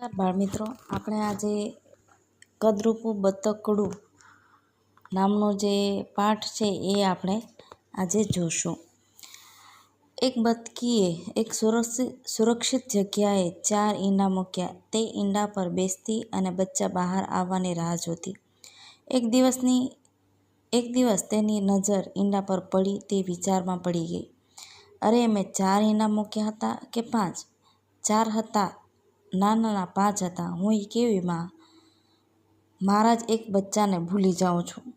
નમસ્કાર બાળમિત્રો. આપણે આજે કદરૂપું બતકડું નામનો જે પાઠ છે એ આપણે આજે જોશું. એક બતકીએ એક સુરક્ષિત સુરક્ષિત જગ્યાએ ચાર ઈંડા મૂક્યા. તે ઈંડા પર બેસતી અને બચ્ચા બહાર આવવાની રાહ જોતી. એક દિવસની એક દિવસ તેની નજર ઈંડા પર પડી તે વિચારમાં પડી ગઈ. અરે, મેં ચાર ઈંડા મૂક્યા હતા કે પાંચ? ચાર હતા ના ના ના પાંચ હતા. હું એ કેવી માં? મારા જ એક બચ્ચાને ભૂલી જાઉં છું.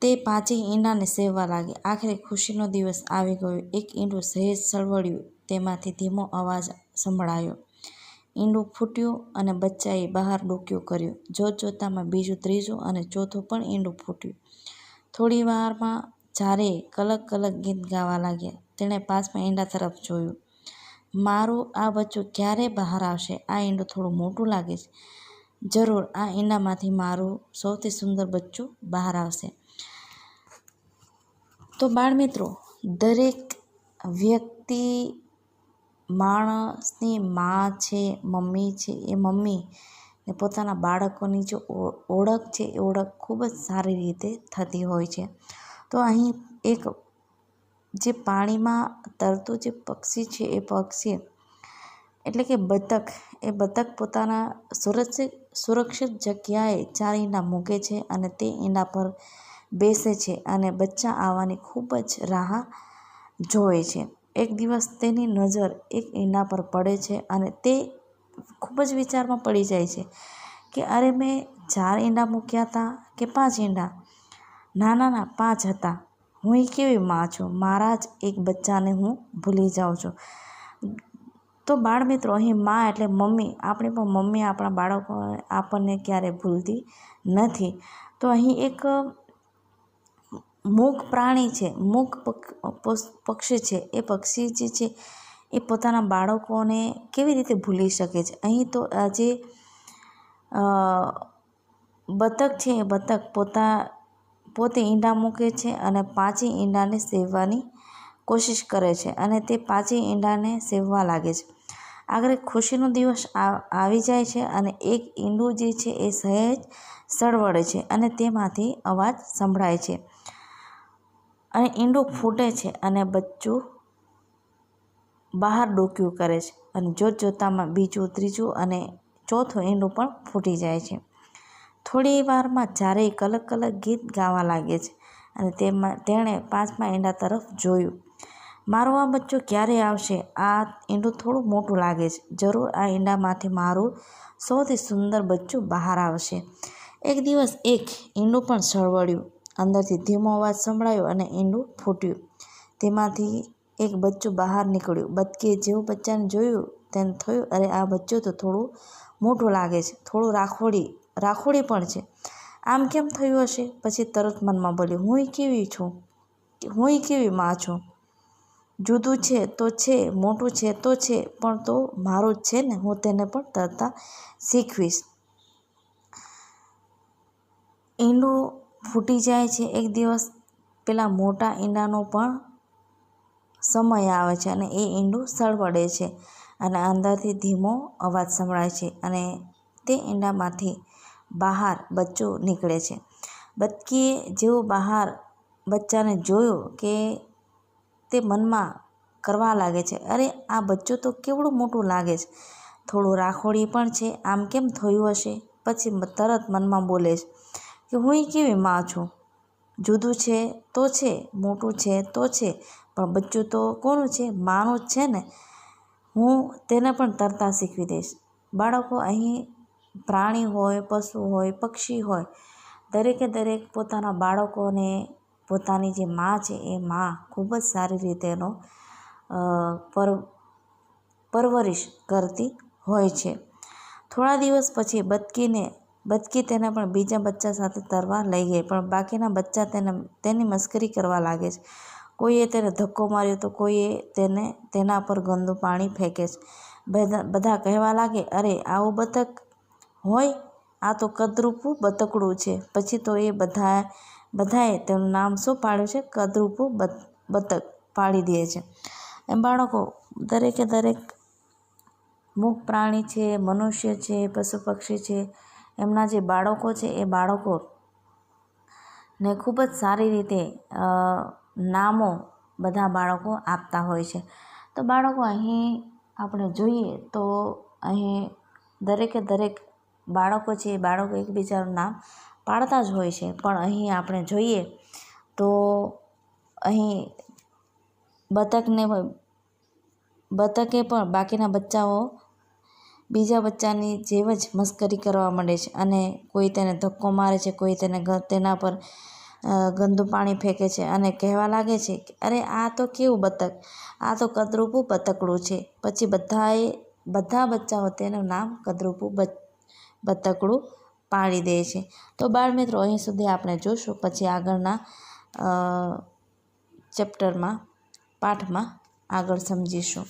તે પાંચેય ઈંડાને સેવવા લાગી. આખરે ખુશીનો દિવસ આવી ગયો. એક ઈંડું સહેજ સળવળ્યું. તેમાંથી ધીમો અવાજ સંભળાયો. ઈંડું ફૂટ્યું અને બચ્ચાએ બહાર ડોક્યું કર્યું. જોત જોતામાં બીજું ત્રીજું અને ચોથું પણ ઈંડું ફૂટ્યું. થોડી વારમાં જ્યારે કલક કલક ગીત ગાવા લાગ્યા. તેણે પાંચમા ઈંડા તરફ જોયું. મારું આ બચ્ચું ક્યારે બહાર આવશે? આ ઈંડું થોડું મોટું લાગે છે. જરૂર, આ ઈંડામાંથી મારું સૌથી સુંદર બચ્ચું બહાર આવશે. તો બાળમિત્રો, દરેક વ્યક્તિ માણસની મા છે, મમ્મી છે, એ મમ્મી ને પોતાના બાળકોની જે ઓળખ છે, એ ઓળખ ખૂબ જ સારી રીતે થતી હોય છે. તો અહીં એક જે પાણીમાં તરતું જે પક્ષી છે, એ પક્ષી એટલે કે બતક, એ બતક પોતાના સુરક્ષિત સુરક્ષિત જગ્યાએ ચાર ઈંડા મૂકે છે અને તે ઈંડા પર બેસે છે અને બચ્ચા આવવાની ખૂબ જ રાહ જોવે છે. એક દિવસ તેની નજર એક ઈંડા પર પડે છે અને તે ખૂબ જ વિચારમાં પડી જાય છે કે અરે મેં ચાર ઈંડા મૂક્યા હતા કે પાંચ ઈંડા? ના ના ના પાંચ હતા. હું એ કેવી માં છું? મારા જ એક બચ્ચાને હું ભૂલી જાઉં છું. તો બાળમિત્રો, અહીં માં એટલે મમ્મી. આપણી પણ મમ્મી આપણા બાળકો આપણને ક્યારે ભૂલતી નથી. તો અહીં એક મૂક પ્રાણી છે. મૂક પક્ષી છે. એ પક્ષી જે છે, એ પોતાના બાળકોને કેવી રીતે ભૂલી શકે છે? અહીં તો આજે બતક છે એ બતક પોતા પોતે ઈંડા મૂકે છે અને પાંચેય ઈંડાને સેવવાની કોશિશ કરે છે અને તે પાંચેય ઈંડાને સેવવા લાગે છે. આગળ ખુશીનો દિવસ આવી જાય છે અને એક ઈંડું જે છે એ સહેજ સળવળે છે અને તેમાંથી અવાજ સંભળાય છે. અને ઈંડું ફૂટે છે અને બચ્ચું બહાર ડોક્યું કરે છે અને જોત જોતામાં બીજું, ત્રીજું અને ચોથું ઈંડું પણ ફૂટી જાય છે. થોડી વારમાં ચારેય અલગ અલગ ગીત ગાવા લાગે છે અને તેમાં તેણે પાંચમા ઈંડા તરફ જોયું. મારું આ બચ્ચું ક્યારે આવશે? આ ઈંડું થોડું મોટું લાગે છે. જરૂર આ ઈંડામાંથી મારું સૌથી સુંદર બચ્ચું બહાર આવશે. એક દિવસ એક ઈંડું પણ સળવળ્યું. અંદરથી ધીમો અવાજ સંભળાયો અને ઈંડું ફૂટ્યું. તેમાંથી એક બચ્ચું બહાર નીકળ્યું. બતકીએ જેવું બચ્ચાને જોયું તેને થયું. અરે, આ બચ્ચું તો થોડું મોટું લાગે છે. થોડું રાખોડી રાખોડી પણ છે. આમ કેમ થયું હશે? પછી તરત મનમાં બોલ્યું હું કેવી છું? હું કેવી માં છું? જુદું છે તો છે, મોટું છે તો છે, પણ તો મારું જ છે ને, હું તેને પણ તરતા શીખવીશ. ઈંડું ફૂટી જાય છે. એક દિવસ પેલા મોટા ઈંડાનો પણ સમય આવે છે અને એ ઈંડું સળવડે છે અને અંદરથી ધીમો અવાજ સંભળાય છે અને તે ઈંડામાંથી બહાર બચ્ચું નીકળે છે. બતકીએ જેવો બહાર બચ્ચાને જોયો કે તે મનમાં કરવા લાગે છે. અરે, આ બચ્ચું તો કેવડું મોટું લાગે છે. થોડું રાખોડી પણ છે. આમ કેમ થયું હશે? પછી તરત મનમાં બોલે છે કે, હું કેવી માં છું? જુદું છે તો છે, મોટું છે તો છે, પણ બચ્ચું તો કોનું છે? માનું જ છે ને. હું તેને પણ તરતા શીખવી દઈશ. બાળકો, અહીં પ્રાણી હોય, પશુ હોય, પક્ષી હોય, દરેકે દરેક પોતાના બાળકોને પોતાની જે મા છે, એ મા ખૂબ જ સારી રીતે એનો પર, પરવરિશ કરતી હોય છે. થોડા દિવસ પછી બતકીને બતકી તેને પણ બીજા બચ્ચા સાથે તરવા લઈ ગઈ, પણ બાકીના બચ્ચા તેને, તેની મસ્કરી કરવા લાગે છે. કોઈએ તેને ધક્કો માર્યો તો કોઈએ તેને, તેના પર ગંદુ પાણી ફેંકે છે. બધા કહેવા લાગે, અરે, આવું બતક હોય, આ તો કદરૂપું બતકડું છે. પછી તો એ બધા બધાએ તેનું નામ શું પાડ્યું છે? કદરૂપું બતક પાડી દે છે. એમ બાળકો, દરેકે દરેક મૂક પ્રાણી છે, મનુષ્ય છે, પશુ પક્ષી છે, એમના જે બાળકો છે, એ બાળકો ને ખૂબ જ સારી રીતે નામો બધા બાળકો આપતા હોય છે. તો બાળકો, અહીં આપણે જોઈએ તો અહીં દરેકે દરેક બાળકો છે, એ બાળકો એકબીજાનું નામ પાડતા જ હોય છે. પણ અહીં આપણે જોઈએ તો અહીં બતકને બતકે પણ બાકીના બચ્ચાઓ બીજા બચ્ચાની જેમ જ મસ્કરી કરવા માંડે છે અને કોઈ તેને ધક્કો મારે છે, કોઈ તેને તેના પર ગંદુ પાણી ફેંકે છે અને કહેવા લાગે છે કે, અરે, આ તો કેવું બતક? આ તો કદરૂપું બતકડું છે. પછી બધાએ, બધા બચ્ચાઓ તેનું નામ કદરૂપું બતકડું પાડી દે છે. તો બાળ મિત્રો, અહીં સુધી આપણે જોશું. પછી આગળના ચેપ્ટરમાં, પાઠમાં આગળ સમજીશું.